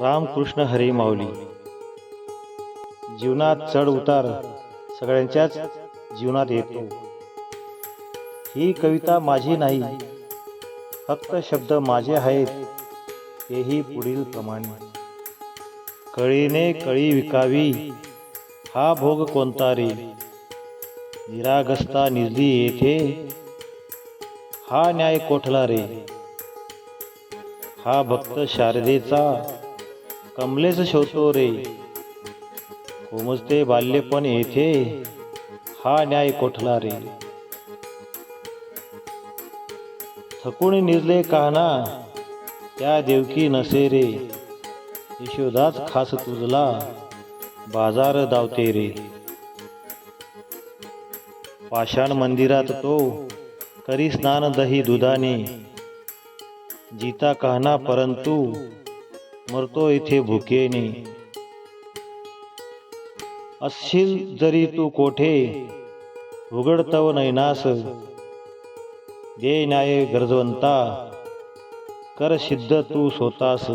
रामकृष्ण हरी माऊली. जीवनात चढ उतार सगळ्यांच्याच जीवनात येतो. ही कविता माझी नाही फक्त शब्द माझे आहेत तेही पुढील प्रमाणे. कळीने कळी विकावी हा भोग कोणता रे? निरागस्ता निजली येथे हा न्याय कोठला रे? हा भक्त शारदेचा कमलेच शोधतो रे. कोमजते बाल्यपण येथे. हा न्याय कोठला रे? थकून निजले कान्हा त्या देवकी नसे रे. यशोदाच खास तुझला बाजार दावते रे. पाषाण मंदिरात तो करी स्नान दही दुधाने. जीता कहना परंतु मरतो इथे भुकेने. असशील जरी तू कोठे उघडतव नैनास. दे न्याय गरजवंता कर सिद्ध तू स्वतास.